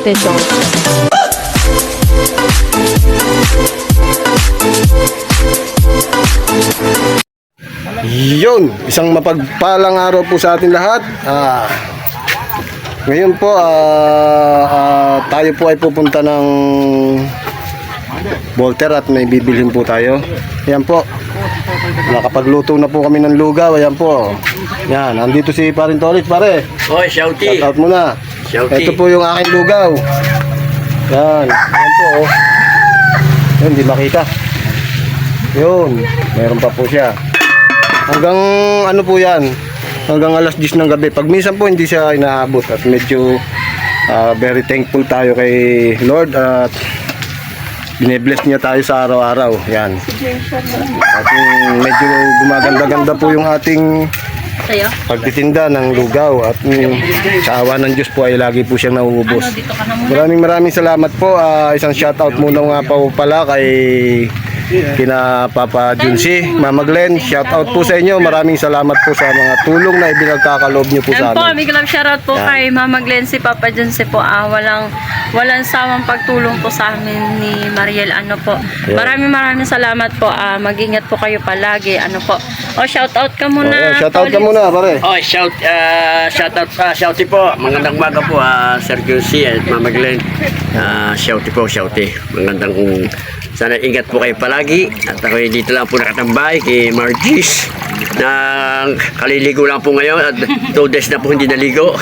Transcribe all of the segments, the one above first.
Competidor. Yun, isang mapagpalang araw po sa atin lahat. Ah, ngayon po, ah, ah, tayo po ay pupunta ng Volter at may bibilhin po tayo. Ayan po. Nakapagluto na po kami ng lugaw. Ayan po. Yan, andito si Parin Torit, pare. Oy, shouty. Shout out muna. Shouty. Ito po yung aking lugaw. Yan, ayan po. Oh. Yun, hindi makita. Yun, meron pa po siya. Hanggang ano po yan, hanggang alas 10 ng gabi. Pag minsan po hindi siya inaabot at medyo ah, very thankful tayo kay Lord at binebless niya tayo sa araw-araw. Yan. At yung medyo gumaganda-ganda po yung ating Sa'yo? pagtitinda ng lugaw at mm, sa awa ng Diyos po ay lagi po siyang nauubos. Ano, dito ka na muna. Maraming maraming salamat po. Ah, isang shoutout muna nga po pala kay kina Papa Junsi, Mama Glenn. Shoutout po sa inyo. Maraming salamat po sa mga tulong na ibinagkakaloob niyo po sa Yan po, amin. big love shoutout po Yan. kay Mama Glenn si Papa John si po. Ah, walang walang sawang pagtulong po sa amin ni Mariel ano po. Yan. Maraming maraming salamat po. Ah, mag-ingat po kayo palagi. Ano po. O shoutout ka Oh, muna. yeah, shoutout ka Paulit. muna, pare. Oy, shout, uh, shoutout, uh, shouty po. Magandang umaga po, uh, Sir Junsi at Mama Glenn. Uh, shouty po, shouty. Magandang, sana ingat po kayo palagi. At ako dito lang po nakatambay kay Margis. Na kaliligo lang po ngayon at two days na po hindi naligo.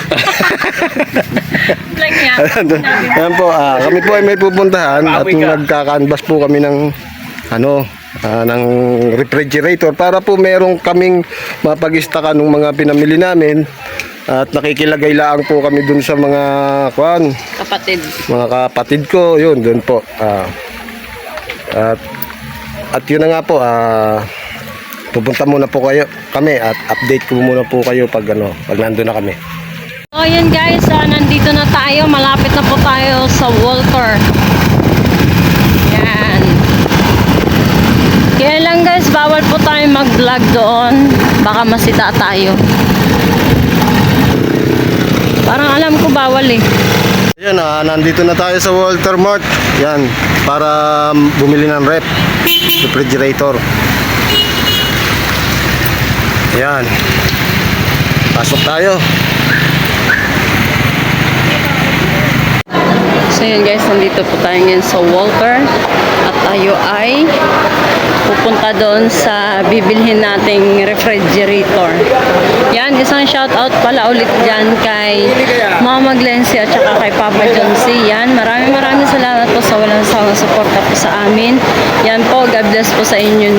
Like yan. Ayan po, ah, kami po ay may pupuntahan at nagka-canvas po kami ng ano, ah, ng refrigerator para po merong kaming mapag-istakan ng mga pinamili namin at nakikilagay lang po kami dun sa mga kwan, Kapatid. mga kapatid ko, yun, dun po. Ah, at at yun na nga po, ah, pupunta muna po kayo kami at update ko muna po kayo pag ano, pag nandun na kami. So yun guys, ah, nandito na tayo. Malapit na po tayo sa Walter. Yan. Kaya lang guys, bawal po tayo mag-vlog doon. Baka masita tayo. Parang alam ko bawal eh. Yan, ah, nandito na tayo sa Walter Mart. Yan, para bumili ng rep, refrigerator. Yan. Pasok tayo. So yun guys, nandito po tayo ngayon sa Walter. At tayo ay pupunta doon sa bibilhin nating refrigerator. Yan, isang shoutout pala ulit dyan kay Mama Glency at saka kay Papa John C. Yan, maraming maraming salamat po sa walang sawang suporta po sa amin. Yan po, God bless po sa inyo,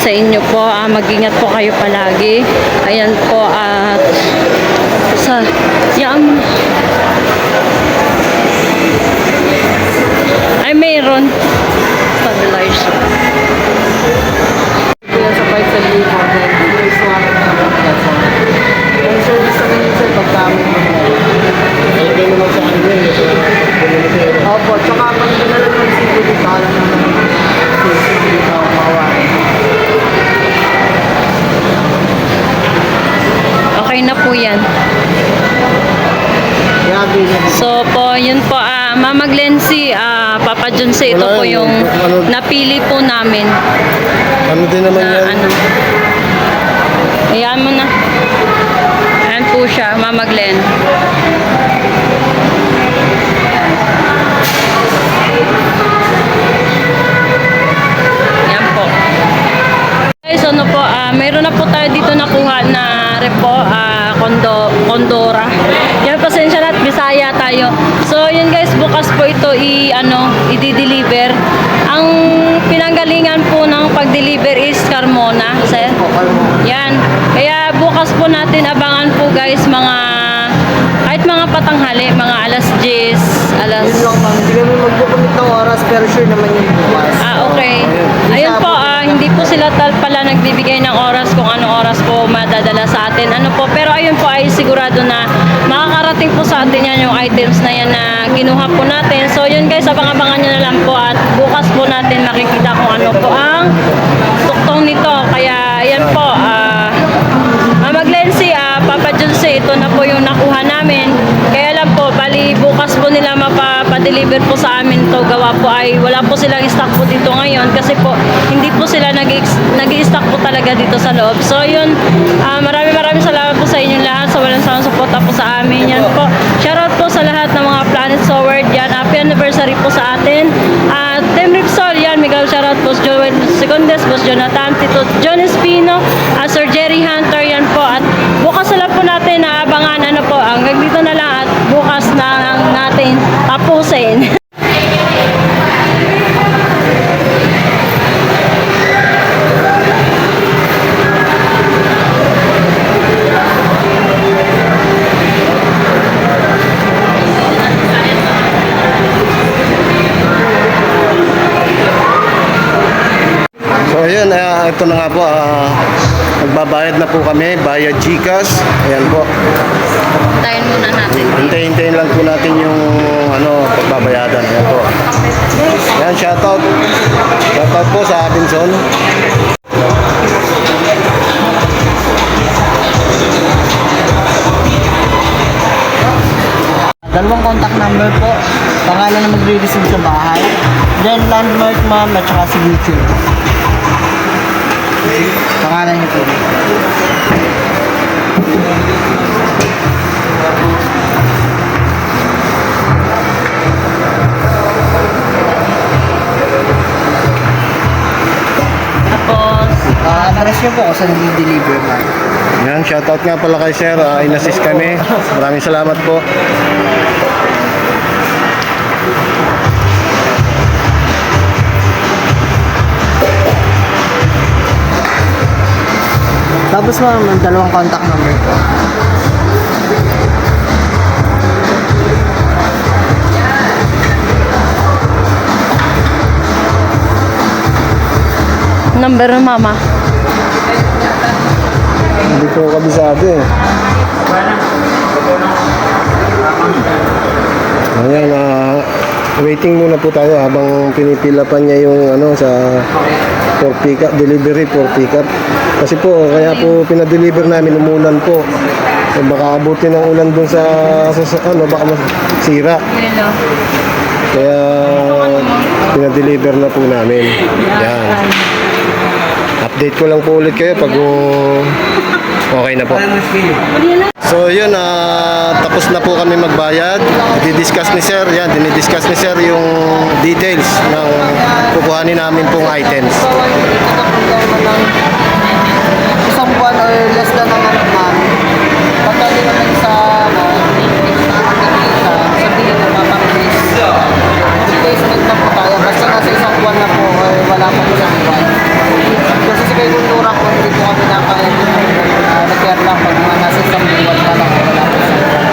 sa inyo po. Ah, mag-ingat po kayo palagi. Ayan po, at sa, yan, ay, mayroon. Stabilizer. Kaya sa libo, Yung service Talaga naman sa yun. Opo, tsaka pag dinala ng sibo dito, alam naman kasi dito ako mawain. Okay na po yan. So po, yun po, ah, Mama Glency, ah, Junse, ito Wala po yun. yung Ano- napili po namin Ano din naman na yan? ano. Ayan mo na. Ayan po siya, Mama Glen. Ayan po. Guys, ano po, ah, mayroon na po tayo dito nakuha na repo, ah, kondo, kondora. Yan, pasensya na at bisaya tayo. So, yun guys, bukas po ito i, ano, i-deliver. Ang pinanggalingan po ng pag-deliver is Carmona, sir. Yan. Kaya bukas po natin abangan po guys mga kahit mga patanghali, mga alas 10, alas Yun lang ma'am, hindi kami magpupunit ng oras, pero sure naman yung bukas. Ah, okay. Ayun po, po sila tal pala nagbibigay ng oras kung anong oras po madadala sa atin. Ano po, pero ayun po ay sigurado na makakarating po sa atin yan yung items na yan na kinuha po natin. So yun guys, abang-abangan nyo na lang po at bukas po natin makikita kung ano po ang tuktong nito. Kaya yan po, ah, Mama Glency, ah, Papa Junse, ito na po yung nakuha namin. Kaya lang po, bali bukas po nila mapa dito. Gawa po ay wala po silang stock po dito ngayon kasi po hindi po sila nag nag stock po talaga dito sa loob. So yun, ah, maraming maraming salamat po sa inyong lahat sa walang sawang suporta po sa amin. Yan po. Shoutout po sa lahat ng mga Planet Forward yan. Happy anniversary po sa atin. At Team Ripsol yan. Miguel shoutout po sa Joel Secondes, Boss Jonathan, Tito John Espino, at Sir Jerry Hunter yan po. At bukas na lang po natin ito na nga po, ah, magbabayad na po kami, bayad Gcash. Ayan po. Tayo muna natin. Hintayin-hintayin lang po natin yung ano, pagbabayadan. Ayan po. Ayan, shoutout. Shoutout po sa Abinson. Dalawang contact number po. Pangalan na magre-receive sa bahay. Then landmark ma'am at saka signature. Pangalan niyo po. Tapos, Ah, address niyo po kung saan nag-deliver ma'am. Ayan, shoutout nga pala kay Sir. Uh, inassist kami. Maraming salamat po. Tapos ma'am, ang dalawang contact number po. number ng mama. Hindi ko kabisado eh. Ayan, ah, waiting muna po tayo habang pinipila pa niya yung ano sa for pick up, delivery for pick up. Kasi po, kaya po pinadeliver namin umulan po. So baka abutin ng ulan dun sa, sa, sa ano, baka masira. Kaya pinadeliver na po namin. Yan. Update ko lang po ulit kayo pag uh, okay na po. So yun, ah, tapos na po kami magbayad. Didiscuss ni Sir, yan, dinidiscuss ni Sir yung details ng kukuhanin namin pong items. Wala pa po isang buwan. Kasi sa kay Kultura po, hindi po kami nakakaya po uh, nag-care lang pag mga nasa isang buwan pa lang wala po isang buwan.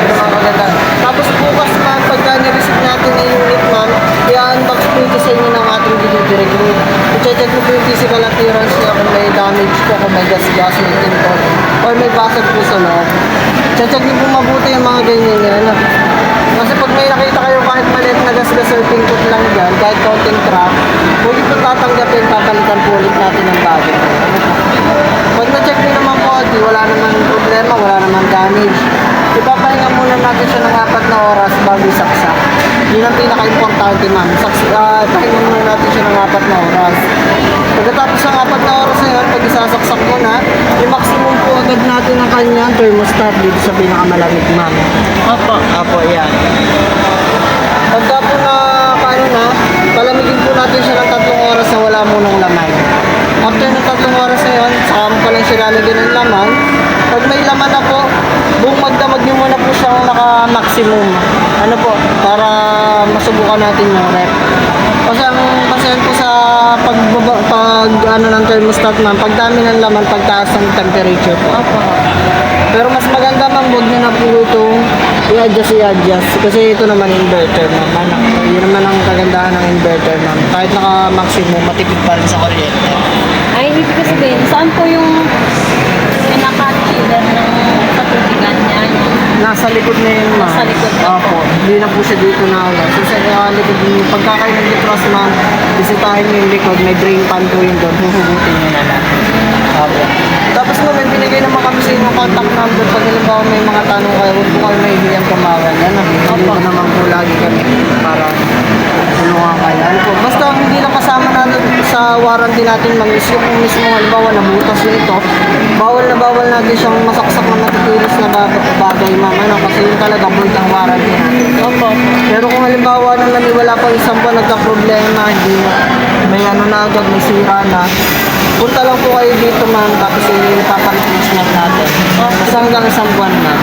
Pero mga maganda. Tapos bukas ma'am, pagka nireceive natin yung unit ma'am, i-unbox po ito sa inyo ng ating delivery group. I-check mo po yung physical appearance niya kung may damage po, kung may gas-gas, may tinto, or may basag po sa loob. Check niyo po mabuti yung mga ganyan yan. Kasi pag may nakita kayo kahit maliit na gas-gas or pintot lang dyan, kahit konting crack, huwag po tatanggapin, papalitan po ulit natin ng bago. Pag na-check nyo naman po, di wala naman problema, wala naman damage. Ipapahinga muna natin siya ng apat na oras bago isaksak. Yun ang pinaka-importante ma'am. Saks, uh, pahinga muna natin siya ng apat na oras. Pagkatapos ng apat na oras na yun, pag isasaksak mo na, i-maximum po agad natin ang kanyang thermostat dito sa pinakamalamig ma'am. Opo. Apo, yan. Pagka po na, paano na, palamigin po natin siya ng tatlong oras na wala munang laman. After ng tatlong oras na yun, saka mo pa lang siya lalagyan ng laman. Pag may laman na po, buong magdamag nyo muna po siyang naka-maximum. Ano po, para masubukan natin yung rep. Kasi ang basehan po sa pag, pag ano ng thermostat ma'am, pag dami ng laman, pagtaas ng temperature po. Pero mas maganda ma'am, huwag nyo na po itong i-adjust, i-adjust. Kasi ito naman inverter ma'am. Ano, yun naman ang kagandahan ng inverter ma'am. Kahit naka-maximum, matipid pa rin sa kuryente. Ibig ko sabihin, saan po yung pinaka-chiller ng katubigan niya? Yung Nasa likod na yun ma'am. Nasa likod na Opo. Hindi na po siya dito na ano. So sa uh, likod, yung pagka kayo nag-cross ma'am, bisitahin nyo yung likod, may drain pan po yun doon, huhugutin nyo na lang. Apo. Tapos no, may binigay naman kami sa inyo contact number pag halimbawa may mga tanong kayo, huwag po kayo mahihiyang tumawag. Yan ang hindi ko naman po lagi kami para tulungan kayo. Ano po, basta hindi lang kasama natin sa warranty natin mag-is yung mismo halimbawa nabutas yun ito, bawal na bawal natin siyang masaksak na matitilis na bag- bagay ma'am. Ano, kasi yun talaga void ang warranty natin. Opo. Pero kung halimbawa nang naniwala pang isang buwan nagka-problema, hindi may ano na agad, may sira na, punta lang po kayo dito ma'am, tapos yung ipapareplacement natin. Basta hanggang isang buwan na.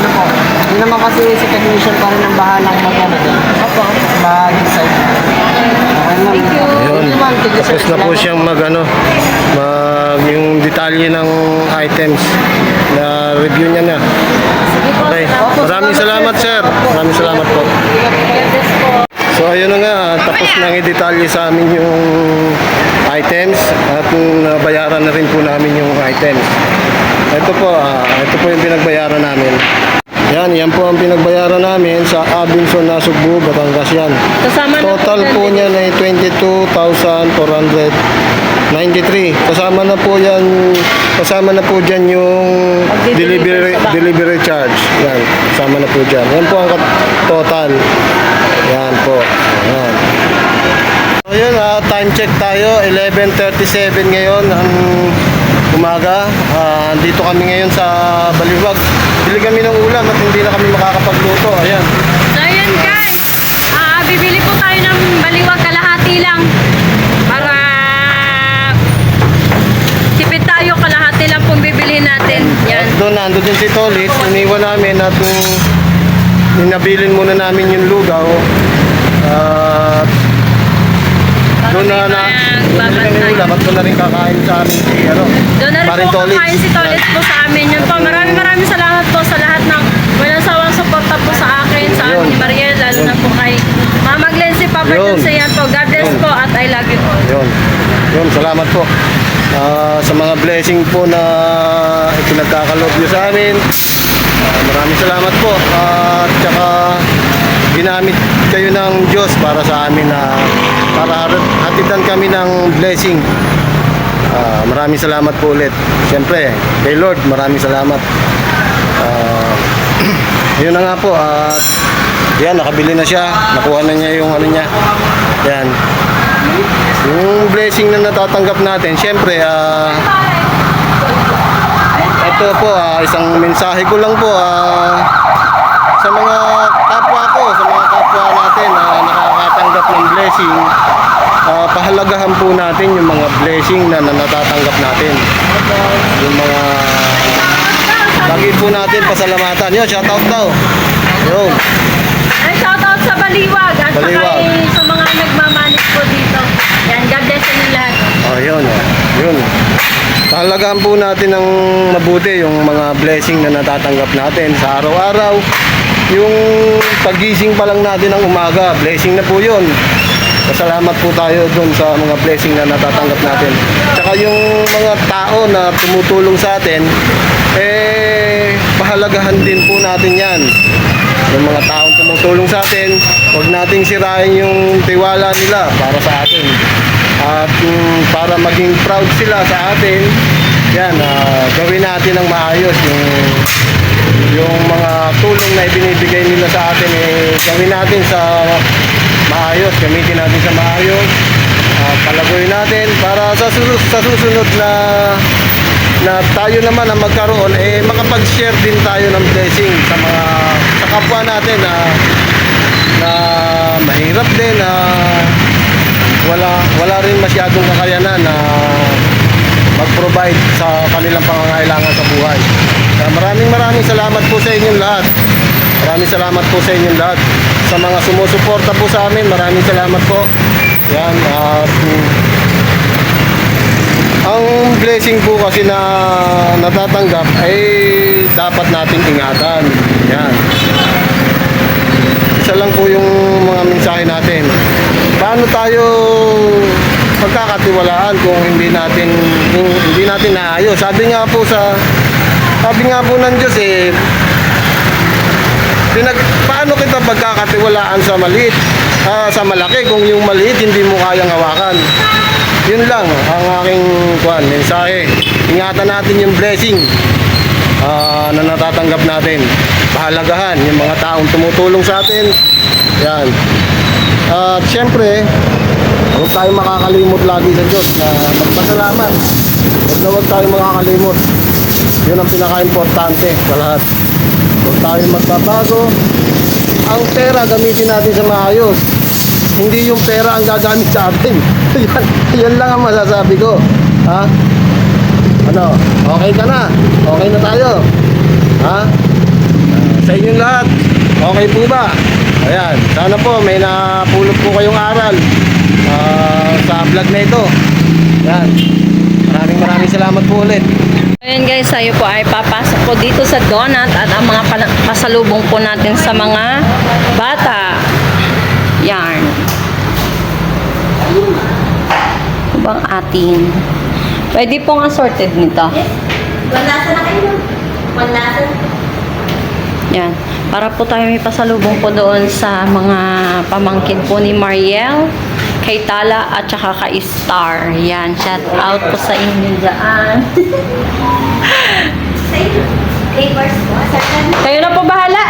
Ano po, hindi naman kasi si technician pa rin ang bahalang mag-ano din. Opo. Mag-decide. Okay ma'am. Thank you. Yun. Thank you ma'am. Thank you, sir. Tapos na po siyang mag ano, mag yung detalye ng items na review niya na. Okay. Maraming salamat sir. Maraming salamat po. So ayun na nga, tapos nang i-detalye sa amin yung items at nabayaran na rin po namin yung items. Ito po, ah, ito po yung pinagbayaran namin. Yan, yan po ang pinagbayaran namin sa Abinson na Sugbu, Batangas yan. Kasama na Total po dyan. niyan ay 22,493. Kasama na po yan, kasama na po dyan yung delivery, delivery charge. Yan, kasama na po dyan. Yan po ang total. Yan po. Yan. So yun, ah, time check tayo. 11.37 ngayon ang umaga. Ah, dito kami ngayon sa Baliwag. Bili kami ng ulam at hindi na kami makakapagluto. Ayan. So ayan guys, ah, bibili po tayo ng baliwag kalahati lang para tipid tayo kalahati lang kung bibilihin natin. Yan. At doon, nandun din si Tolit. Iniwan namin at um, inabilin muna namin yung lugaw. At doon na na doon na rin ulam at doon na rin kakain sa amin si ano. Doon na rin po kakain si Tolit po sa amin. Yun po, maraming maraming salamat po sa lahat ng walang sawang suporta po sa akin, sa amin ni Mariel, lalo na po kay Mama Glenn si Papa sa yan po. God bless Yun. po at I love you all. Yun. Yun, salamat po. Ah, sa mga blessing po na ipinagkakalob nyo sa amin. Ah, maraming salamat po. At saka ginamit kayo ng Diyos para sa amin na para hatidan kami ng blessing. Ah, maraming salamat po ulit. Siyempre, kay Lord, maraming salamat. Ah, yun na nga po. At yan, nakabili na siya. Nakuha na niya yung ano niya. Yan. Yung blessing na natatanggap natin, siyempre, ah, ito po, ah, isang mensahe ko lang po ah, sa mga kapwa ko, sa mga kapwa natin na nakakatanggap ng blessing, ah, pahalagahan po natin yung mga blessing na, na natatanggap natin. Yung mga lagi po natin pasalamatan. Yun, shoutout daw. Yun. Ay, shoutout sa Baliwag at Baliwag. saka sa mga nagmamanis po dito. Yan, God bless inyo lahat. Oh, yun. Yun. Talagaan po natin ng mabuti yung mga blessing na natatanggap natin sa araw-araw. Yung pagising pa lang natin ng umaga, blessing na po yun. Pasalamat po tayo doon sa mga blessing na natatanggap natin. Tsaka yung mga tao na tumutulong sa atin, eh, pahalagahan din po natin yan. Yung mga taong tumutulong sa atin, huwag nating sirain yung tiwala nila para sa atin. At mm, para maging proud sila sa atin, yan, ah, gawin natin ng maayos yung yung mga tulong na ibinibigay nila sa atin eh, gawin natin sa maayos, gamitin natin sa maayos, uh, palagoy natin para sa, susunod, sa susunod na na tayo naman ang magkaroon eh makapag-share din tayo ng blessing sa mga sa kapwa natin na na mahirap din na wala wala rin masyadong kakayanan na mag-provide sa kanilang pangangailangan sa buhay. Kaya maraming maraming salamat po sa inyong lahat. Maraming salamat po sa inyong lahat. Sa mga sumusuporta po sa amin, maraming salamat po. Yan, at mm, ang blessing po kasi na natatanggap ay dapat nating ingatan. Yan. Isa lang po yung mga mensahe natin. Paano tayo pagkakatiwalaan kung hindi natin kung hindi natin naayos? Sabi nga po sa sabi nga po ng Diyos eh pinag, paano kita pagkakatiwalaan sa maliit ah, sa malaki kung yung maliit hindi mo kayang hawakan yun lang ang aking kuan mensahe ingatan natin yung blessing ah, na natatanggap natin. Pahalagahan yung mga taong tumutulong sa atin. Yan. At syempre, huwag tayo makakalimot lagi sa Diyos na magpasalamat. Huwag na huwag tayo makakalimot. Yun ang pinaka-importante sa lahat. Huwag tayo magbabago. Ang pera gamitin natin sa maayos. Hindi yung pera ang gagamit sa atin. yan, yan lang ang masasabi ko. Ha? Ano? Okay ka na? Okay na tayo? Ha? Sa inyong lahat, okay po ba? Ayan, sana po may napulot po kayong aral ah, sa vlog na ito. Ayan, maraming maraming salamat po ulit. Ayan guys, tayo po ay papasok po dito sa donut at ang mga pasalubong po natin sa mga bata. Yarn. Bang atin? Pwede pong assorted nito. Wala na kayo. Wala Yan. Para po tayo may pasalubong po doon sa mga pamangkin po ni Mariel, kay Tala at saka kay Star. Yan. Shout out po sa inyo dyan. Kayo na po bahala.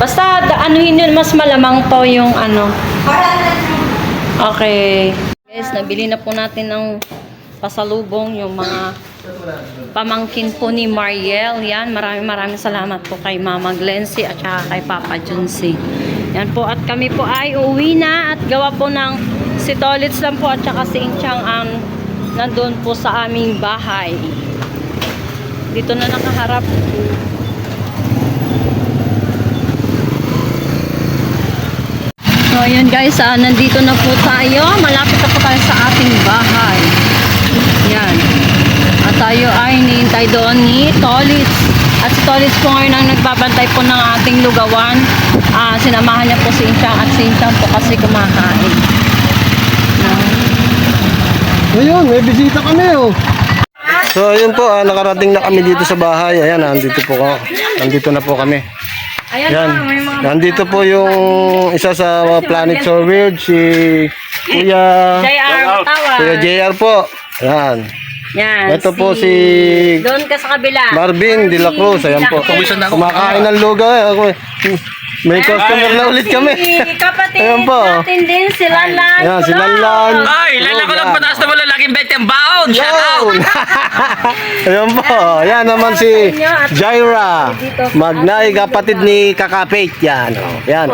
Basta anuhin yun, mas malamang po yung ano. 400. Okay. Guys, nabili na po natin ng pasalubong yung mga pamangkin po ni Mariel. Yan, maraming maraming salamat po kay Mama Glency at saka kay Papa Junsi. Yan po, at kami po ay uuwi na at gawa po ng si Tolits lang po at saka si Inchang ang nandun po sa aming bahay. Dito na nakaharap. So, ayan guys, ah, nandito na po tayo. Malapit na po tayo sa ating bahay. Yan. At tayo ay nihintay doon ni Tolits. At si Tolits po ngayon ang nagbabantay po ng ating lugawan. Ah, sinamahan niya po si Inchang at si Inchang po kasi kumakain. Yan. Ayun, may bisita kami oh. So ayun po, ah, nakarating na kami dito sa bahay. Ayan, nandito po ko. Nandito na po kami. Ayan, Nandito po yung isa sa Planet So Weird, si Kuya, JR Tawa. Kuya JR po. Yan. Yan. Ito po si Doon ka sa kabila. Marvin de la Cruz. Ayan po. Kumakain ng lugaw. eh. Ako, May customer na ulit kami. Si kapatid Ayan po. natin din, si Lanlan. Ayan, si Lanlan. Ay, lala ko lang pataas na malalaking bet yung baon. Shout out! Ayan po. Yan naman si Jaira. Magnay, kapatid ni Kakapit. Yan. Oh. Yan.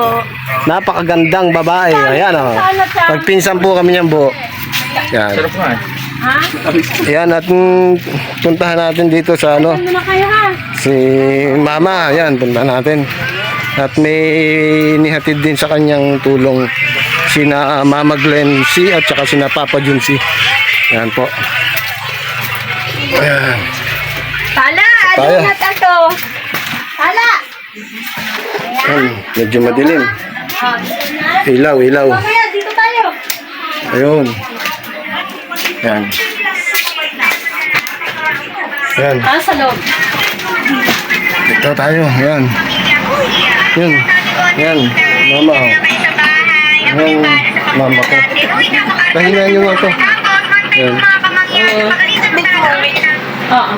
Napakagandang babae. Ayan. Oh. Pagpinsan po kami niyan po. Yan. Ha? Ayan at mm, puntahan natin dito sa ano. Ano na kayo ha? Si Mama. Ayan. Puntahan natin. At may nihatid din sa kanyang tulong sina Mama Glenn C at saka sina Papa Jun C. Ayan po. Ayan. Tala! Ano na tato? Tala! Ayan, medyo madilim. Dito. Ilaw, ilaw. Mamaya, dito tayo. Ayun. Yan. Yan. Ah, sa loob. Ito tayo. Yan. Yun. Yan. Mama. oh. Yan. Mama ko. Pahinga nyo nga to. Yan. Oo.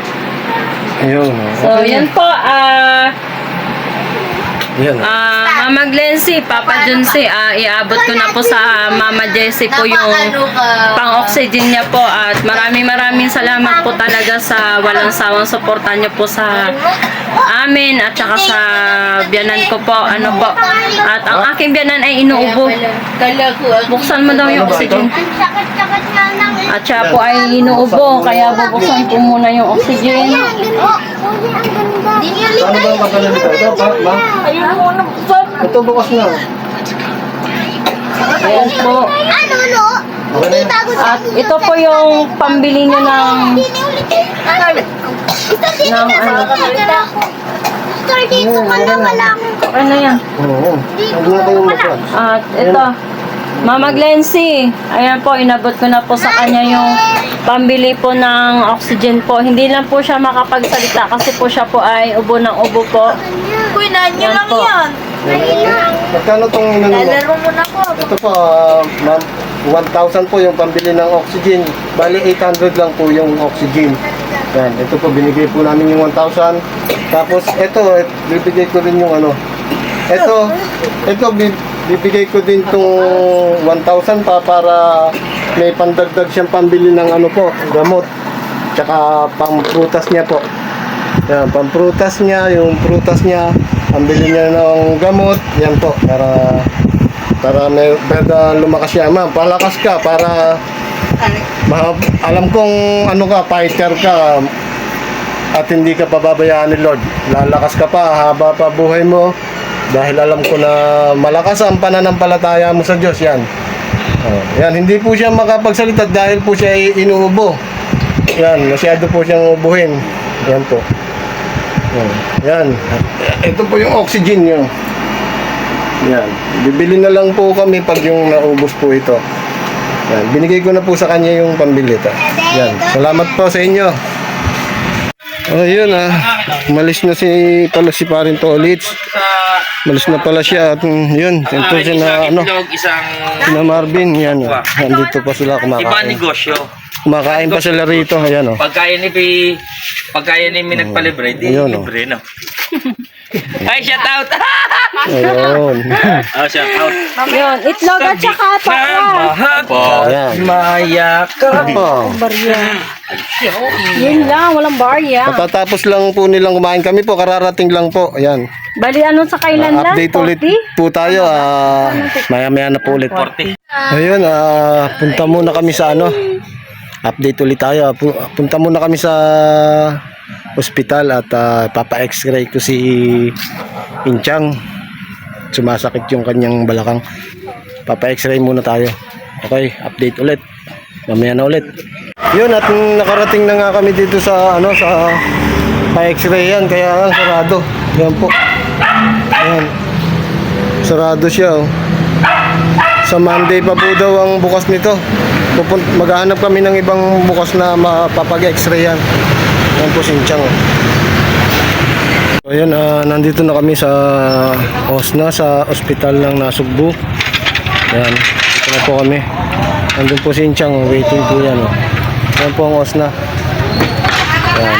Ayun. So, yan po. Ah, Yan. ah, Mama Glency, Papa Junsi, ah, iabot ko na po sa Mama Jessie po yung pang-oxygen niya po at maraming maraming salamat po talaga sa walang sawang suporta niyo po sa amin at saka sa biyanan ko po. Ano po. At ang aking biyanan ay inuubo. Buksan mo daw yung oxygen. At siya po ay inuubo, kaya bubuksan ko muna yung oxygen. Saan ba kakalanta? Ito, pa, ma? Ito bukas na. Ayan po. Ano, no? At ito po yung pambili nyo ng Hindi niya ulitin. Ito din Ng ano? Store dito ka na wala akong ano yan. Oo. Huwag na kayong. At ito. Mama Glency, ayan po, inabot ko na po sa kanya yung pambili po ng oxygen po. Hindi lang po siya makapagsalita kasi po siya po ay ubo ng ubo po. Uy, nanyo Yan po. Magkano tong inano mo? Lalaro mo na ko. Ito po, ah, ma'am. 1,000 po yung pambili ng oxygen. Bali, 800 lang po yung oxygen. Yan, ito po, binigay po namin yung 1,000. Tapos, ito, bibigay ko rin yung ano. Ito, ito, bi- bibigay ko din tong 1,000 pa para may pandagdag siyang pambili ng ano po, gamot. Tsaka pamprutas niya po. Yan, pamprutas niya, yung prutas niya, pambili niya ng gamot, yan po, para para may para lumakas siya. Ma'am, palakas ka para alam kong ano ka, fighter ka at hindi ka pababayaan ni Lord. Lalakas ka pa, haba pa buhay mo dahil alam ko na malakas ang pananampalataya mo sa Diyos yan. Oh, yan, hindi po siya makapagsalita dahil po siya inuubo. Yan, masyado po siyang ubuhin. Yan po. Oh, yan. Ito po yung oxygen nyo. Yan. Bibili na lang po kami pag yung naubos po ito. Yan. Binigay ko na po sa kanya yung pambili. Ta. Yan. Salamat po sa inyo. Oh, yun ah. Umalis na si pala si Parin Tolits. Umalis na pala siya at mm, yun. Ito si na ano, isang si na Marvin. Yan. Oh. Nandito pa sila iba kumakain. negosyo. Kumakain pa sila rito. Ayan oh. Pagkaya ni Pi, pagkaya ni Mi nagpalibre, di Ayun, oh. libre no. Ay, shout out! Ayun. oh, shout out. Yun, itlog at saka pakwa. Mahal po, Ayan. mayakap. Oh. Barya. Yun lang, walang barya. Katatapos lang po nilang kumain kami po, kararating lang po. Ayan. Bali ano sa kailan lang? update ulit 40? po tayo. ah maya-maya na po ulit. 40. Ayun, ah punta muna kami sa ano. Update ulit tayo. Pu- Punta muna kami sa ospital at ah, papa-x-ray ko si Inchang. Sumasakit yung kanyang balakang. Papa-x-ray muna tayo. Okay, update ulit. Mamaya na ulit. Yun at nakarating na nga kami dito sa ano sa pa-x-ray yan kaya ang sarado. Yan po. Yan. Sarado siya oh. Sa Monday pa po daw ang bukas nito. Pupun- maghahanap kami ng ibang bukas na mapapag-x-ray yan. Yan po. Oh. So ayan, ah, nandito na kami sa OSNA, sa ospital ng Nasugbu. Ayan, dito na po kami. Nandun po si Inchang, waiting po yan. Oh. Yan po ang OSNA. Ayan.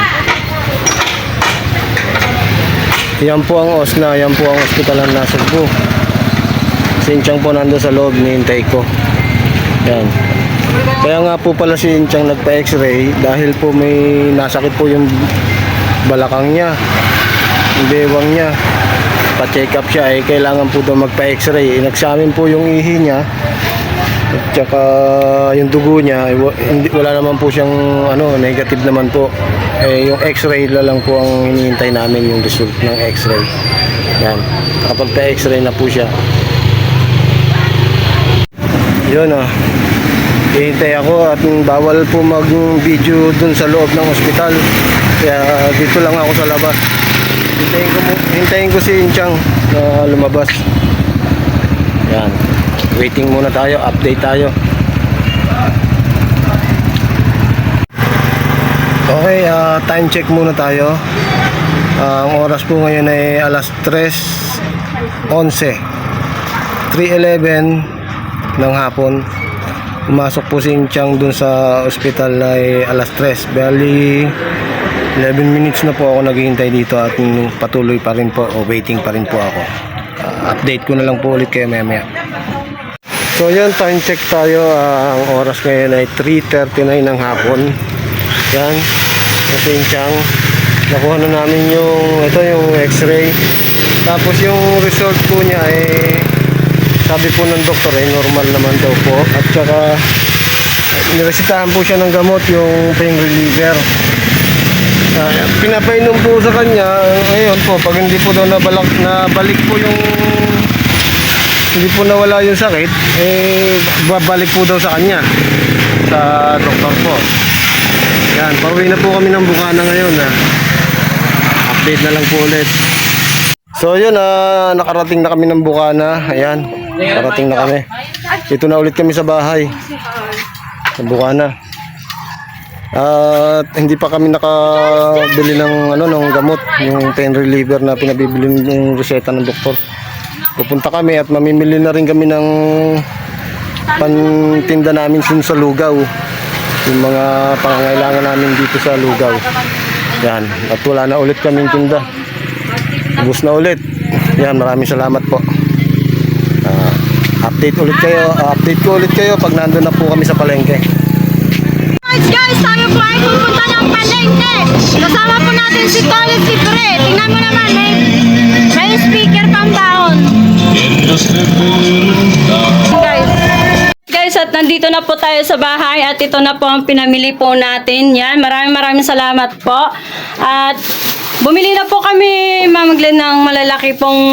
Yan po ang OSNA, yan po ang ospital ng Nasugbu. Si Inchang po nandun sa loob, nihintay ko. Yan. Kaya nga po pala si Inchang nagpa-x-ray dahil po may nasakit po yung balakang niya, yung bewang niya. Pa-check up siya, eh, kailangan po daw magpa-x-ray. Inexamine po yung ihi niya, at saka yung dugo niya, eh, wala naman po siyang ano, negative naman po. Eh, yung x-ray na lang po ang hinihintay namin yung result ng x-ray. Yan. Kapag pa-x-ray na po siya. Yun ah. Hihintay ako at bawal po mag-video dun sa loob ng ospital. Kaya dito lang ako sa labas. Hintayin ko, hintayin ko si Inchang na lumabas. Yan. Waiting muna tayo, update tayo. Okay, ah, time check muna tayo. Ah, ang oras po ngayon ay alas 3.11. 3.11 ng hapon. Pumasok po si Inchang dun sa ospital ay alas 3. Bali, 11 minutes na po ako naghihintay dito at patuloy pa rin po o waiting pa rin po ako. Ah, update ko na lang po ulit kayo maya maya. So yan, time check tayo. Ah, ang oras ngayon ay 3.39 ng hapon. Yan, kasi Inchang. Nakuha na namin yung, ito yung x-ray. Tapos yung result po niya ay sabi po ng doktor ay normal naman daw po. At saka niresitahan po siya ng gamot yung pain reliever. Ah, pinapainom po sa kanya, ngayon po, pag hindi po daw nabalak, nabalik po yung hindi po nawala yung sakit, eh, babalik po daw sa kanya, sa doktor po. Yan, pauwi na po kami ng Bukana ngayon, ha. Update na lang po ulit. So, yun, ah, nakarating na kami ng Bukana, ayan, nakarating na kami. Ito na ulit kami sa bahay, sa Bukana. At hindi pa kami nakabili ng ano ng gamot, yung pain reliever na pinabibili ng reseta ng doktor. Pupunta kami at mamimili na rin kami ng pantinda namin sun sa lugaw. Yung mga pangangailangan namin dito sa lugaw. Yan. At wala na ulit kaming tinda. Ubus na ulit. Yan, maraming salamat po. Ah, update ulit kayo. ah, update ko ulit kayo pag nandun na po kami sa palengke. Guys, guys, tayo po ay pupunta ng palengke. Kasama po natin si Tony Cipre. Tingnan mo naman, may, may speaker pang baon. Guys, guys, at nandito na po tayo sa bahay at ito na po ang pinamili po natin. Yan, maraming maraming salamat po. At bumili na po kami, Ma'am Glenn, ng malalaki pong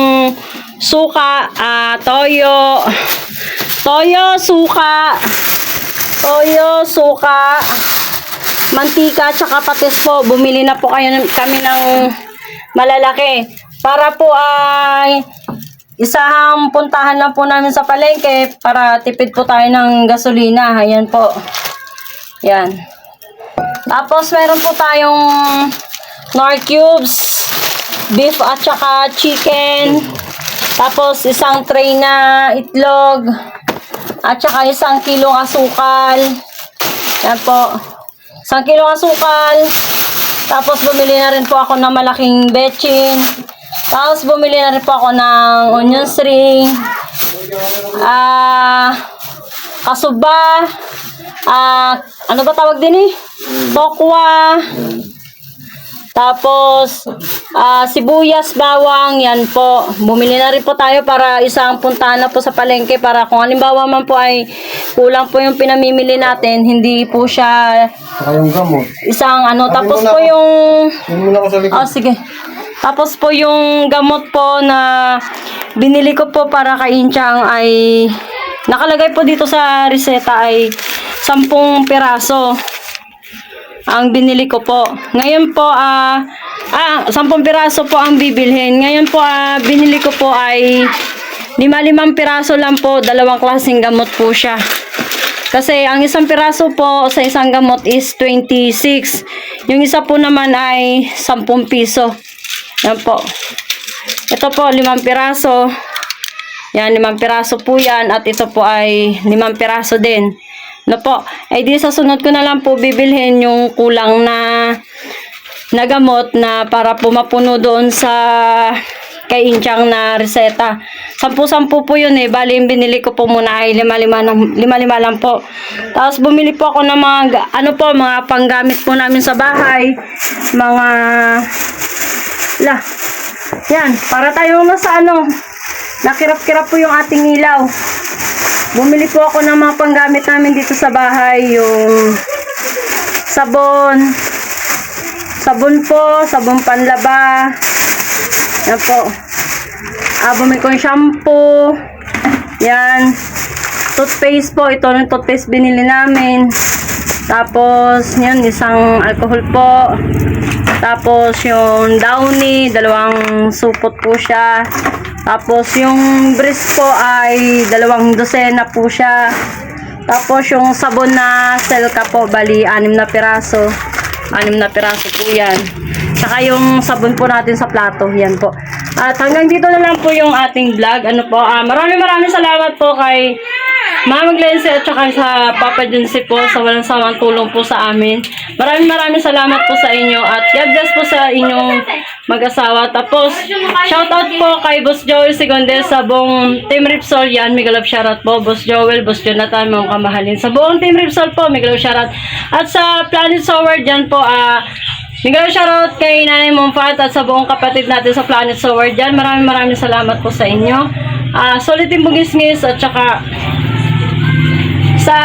suka, ah, toyo, toyo, suka, toyo, suka, mantika, tsaka patis po. Bumili na po kayo kami ng malalaki. Para po ay isahang puntahan lang po namin sa palengke para tipid po tayo ng gasolina. Ayan po. Yan. Tapos meron po tayong nor cubes, beef at saka chicken. Tapos isang tray na itlog at saka isang kilong asukal. Yan po. Isang kilong asukal. Tapos bumili na rin po ako ng malaking betchin. Tapos bumili na rin po ako ng onion string. Ah, kasuba. Ah, ano ba tawag din eh? Tokwa. Tapos, ah, sibuyas, bawang, yan po. Bumili na rin po tayo para isang puntahan na po sa palengke para kung halimbawa man po ay kulang po yung pinamimili natin, hindi po siya Saka yung gamot. isang ano. Tapos po ako. yung Yung muna ko sa likod. Oh, sige. Tapos po yung gamot po na binili ko po para kay Inchang ay nakalagay po dito sa reseta ay 10 piraso ang binili ko po. Ngayon po ah ah 10 piraso po ang bibilhin. Ngayon po ah binili ko po ay lima limang piraso lang po, dalawang klaseng gamot po siya. Kasi ang isang piraso po sa isang gamot is 26. Yung isa po naman ay 10 piso. Yan po. Ito po, limang piraso. Yan, limang piraso po yan. At ito po ay limang piraso din. No po. Ay di sa sunod ko na lang po bibilhin yung kulang na na gamot na para po mapuno doon sa kay Inchang na reseta. Sampu-sampu po yun eh. Bali, yung binili ko po muna ay lima-lima, lang- lima-lima lang po. Tapos bumili po ako ng mga, ga- ano po, mga panggamit po namin sa bahay. Mga, la, yan, para tayo nasa ano, nakirap-kirap po yung ating ilaw. Bumili po ako ng mga panggamit namin dito sa bahay. Yung sabon, sabon po, sabon panlaba, yan po. Ah, bumili ko yung shampoo. Yan. Toothpaste po. Ito yung toothpaste binili namin. Tapos, yan, isang alcohol po. Tapos, yung Downy, dalawang supot po siya. Tapos, yung breast po ay dalawang dosena po siya. Tapos, yung sabon na Selka po, bali, anim na piraso. Anim na piraso po yan. Saka yung sabon po natin sa plato, yan po. At hanggang dito na lang po yung ating vlog. Ano po, ah, maraming maraming salamat po kay Mama Glency at saka sa Papa Junsi po sa walang sawang tulong po sa amin. Maraming maraming salamat po sa inyo at God bless po sa inyong mag-asawa. Tapos, shoutout po kay Boss Joel Segondes sa buong Team Ripsol. Yan, mega love shoutout po. Boss Joel, Boss Jonathan, mga kamahalin. Sa buong Team Ripsol po, mega love shoutout. At sa Planet Sower, dyan po, ah, Mega love shoutout kay Nanay Mumfat at sa buong kapatid natin sa Planet Sower dyan. Maraming maraming salamat po sa inyo. Ah, solid yung bugis-ngis at saka sa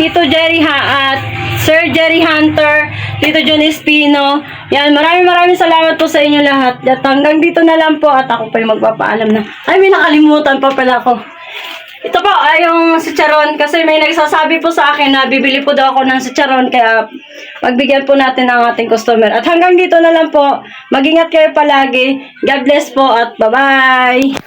Tito Jerry ha at Sir Jerry Hunter, Tito John Espino. Yan, maraming maraming salamat po sa inyo lahat. At hanggang dito na lang po at ako pa yung magpapaalam na. Ay, may nakalimutan pa pala ako. Ito po ay yung si Charon kasi may nagsasabi po sa akin na bibili po daw ako ng si Charon kaya pagbigyan po natin ang ating customer. At hanggang dito na lang po. Mag-ingat kayo palagi. God bless po at bye-bye.